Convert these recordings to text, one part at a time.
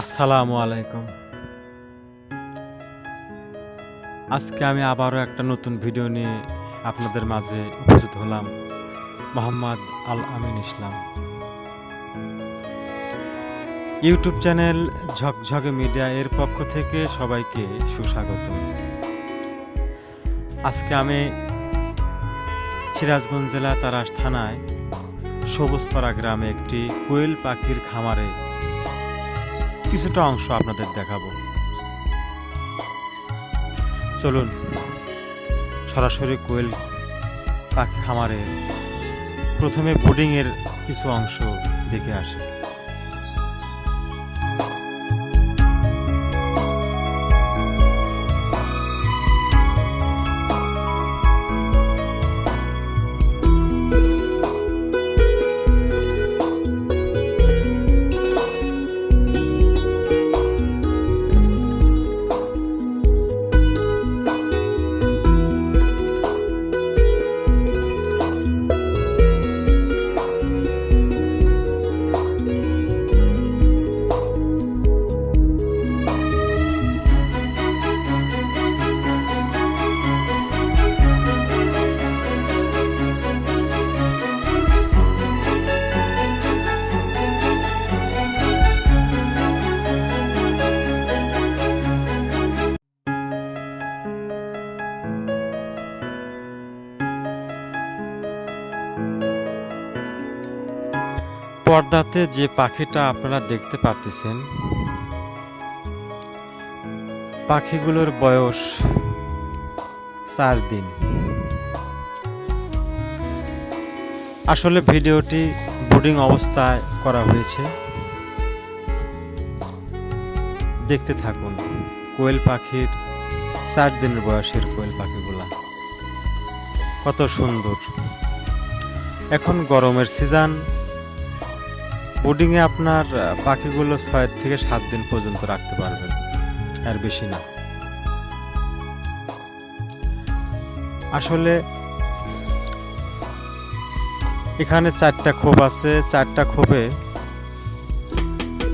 আসসালামু আলাইকুম। আজকে আমি আবারও একটা নতুন ভিডিও নিয়ে আপনাদের মাঝে উপস্থিত হলাম, মোহাম্মদ আল আমিন ইসলাম। ইউটিউব চ্যানেল ঝকঝকে মিডিয়া এর পক্ষ থেকে সবাইকে সুস্বাগত। আজকে আমি সিরাজগঞ্জ জেলা তারাস থানায় সবুজপাড়া গ্রামে একটি কোয়েল পাখির খামারে কিছুটা অংশ আপনাদের দেখাবো। চলুন, সরাসরি কোয়েল পাখি খামারে প্রথমে বোর্ডিংয়ের কিছু অংশ দেখে আসি। পর্দাতে যে পাখিটা আপনারা দেখতে পাচ্ছেন, পাখিগুলোর বয়স চার দিন। আসলে ভিডিওটি বোর্ডিং অবস্থায় করা হয়েছে। দেখতে থাকুন, কোয়েল পাখির চার দিনের বয়সের কোয়েল পাখিগুলা। কত সুন্দর। এখন গরমের সিজন বোর্ডিংয়ে আপনার পাখিগুলো ছয় থেকে সাত দিন পর্যন্ত রাখতে পারবেন। আর বেশি না। আসলে এখানে চারটা খোপ আছে। চারটা খোপে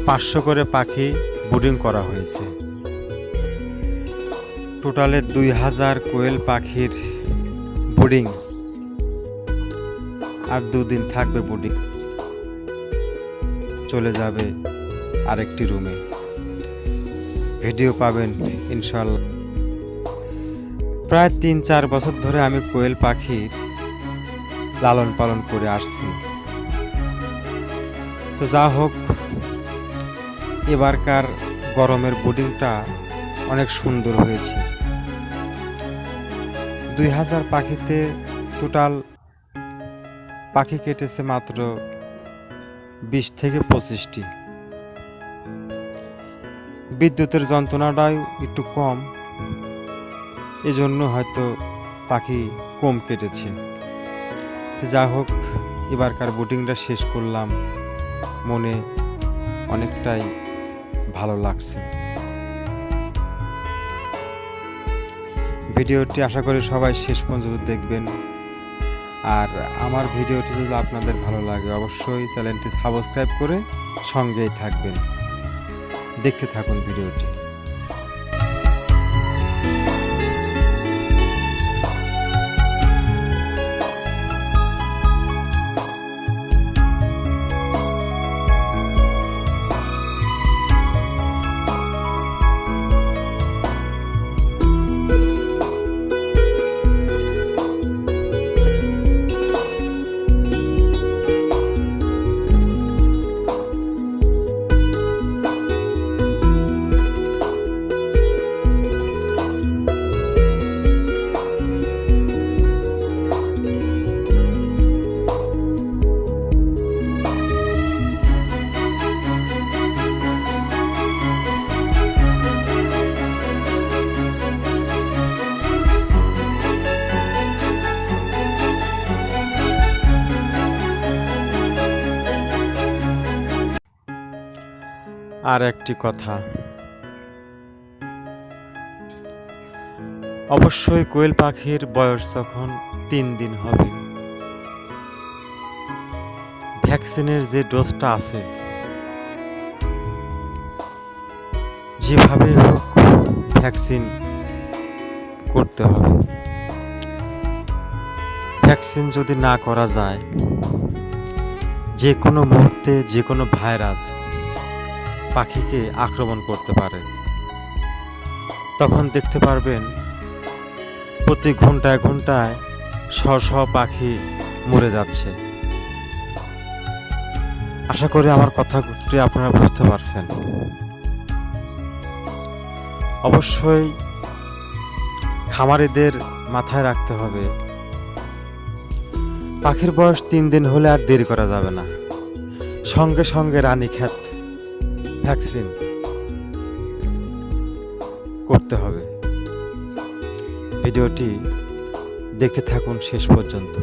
পাঁচশো করে পাখি বোর্ডিং করা হয়েছে। টোটালে দুই হাজার কোয়েল পাখির বোর্ডিং আর দুদিন থাকবে বোর্ডিং চলে যাবে আরেকটি রুমে। ভিডিও পাবেন ইনশাল্লাহ প্রায় তিন চার বছর ধরে আমি কোয়েল পাখির লালন পালন করে আসছি। তো যা হোক, এবারকার গরমের বোর্ডিংটা অনেক সুন্দর হয়েছে। দুই হাজার পাখিতে টোটাল পাখি কেটেছে মাত্র বিশ থেকে পঁচিশটি। বিদ্যুতের যন্ত্রণাটাই একটু কম। এজন্য হয়তো পাখি কম কেটেছে। যা হোক, এবারকার বোটিংটা শেষ করলাম। মনে অনেকটাই ভালো লাগছে। ভিডিওটি আশা করি সবাই শেষ পর্যন্ত দেখবেন। আর আমার ভিডিওটি যদি আপনাদের ভালো লাগে, অবশ্যই চ্যানেলটি সাবস্ক্রাইব করে সঙ্গেই থাকবেন। দেখতে থাকুন ভিডিওটি। আর একটি কথা। অবশ্যই কোয়েল পাখির বয়স যখন তিন দিন হবে। ভ্যাকসিনের যে ডোজটা আছে, যেভাবে হোক ভ্যাকসিন করতে হবে। ভ্যাকসিন যদি না করা যায়, যে কোনো মুহূর্তে যে কোনো ভাইরাস পাখিকে আক্রমণ করতে পারে। তখন দেখতে পারবেন প্রতি ঘন্টায় ঘন্টায় শ শ পাখি মরে যাচ্ছে। আশা করি আমার কথাটি আপনারা বুঝতে পারছেন। অবশ্যই খামারিদের মাথায় রাখতে হবে। পাখির বয়স তিন দিন হলে আর দেরি করা যাবে না। সঙ্গে সঙ্গে রানী রানীক্ষেত ভ্যাকসিন করতে হবে। ভিডিওটি দেখতে থাকুন শেষ পর্যন্ত।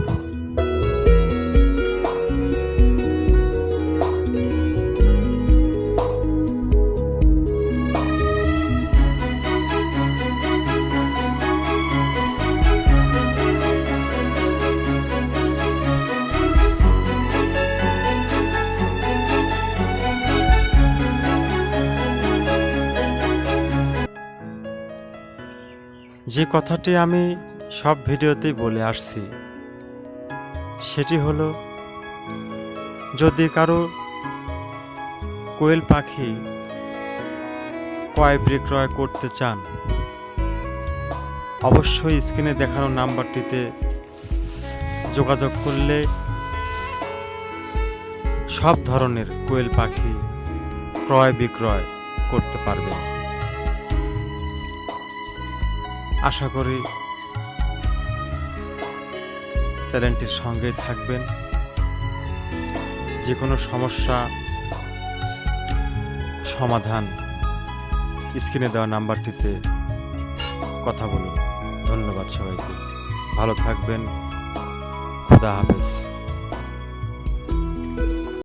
যে কথাটি আমি সব ভিডিওতেই বলে আসছি, সেটি হলো, যদি কারও কোয়েল পাখি ক্রয় বিক্রয় করতে চান, অবশ্যই স্ক্রিনে দেখানো নাম্বারটিতে যোগাযোগ করলে সব ধরনের কোয়েল পাখি ক্রয় বিক্রয় করতে পারবেন আশা করি চ্যানেলটির সঙ্গে থাকবেন। যে কোনো সমস্যা, সমাধান, স্ক্রিনে দেওয়া নাম্বারটিতে কথা বলুন। ধন্যবাদ সবাইকে। ভালো থাকবেন। খুদা হাফেজ।